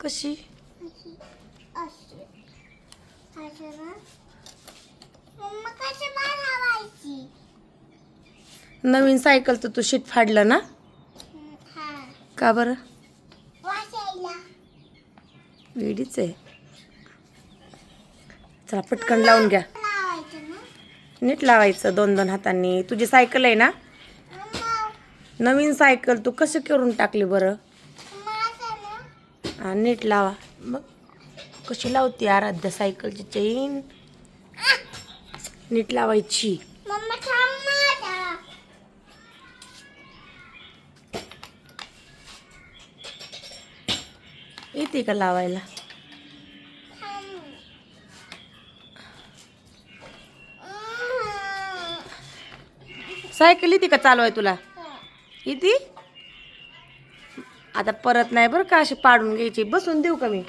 कशी? नवीन सायकल तर तू शीट फाडलं ना? का बरं? वेडीच आहे. चला पटकन लावून घ्या. नीट लावायचं दोन दोन हातांनी. तुझी सायकल आहे ना? नवीन सायकल तू कशी करून टाकली बरं? नीट लावा. मग कशी लावते आराध्या सायकलची चेन? नीट लावायची. येते का लावायला. सायकल येते का चालवाय तुला? येते? आता परत नाही बरं का अशी पाडून घ्यायची. बसून देऊ का मी?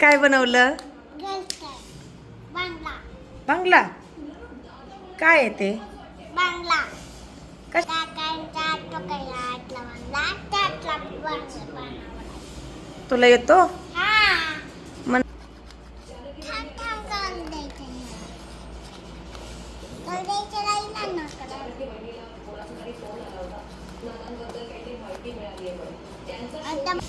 काय बनवलं? बांगला बांगला काय आहे ते? बांगला तुला येतो? मन थांब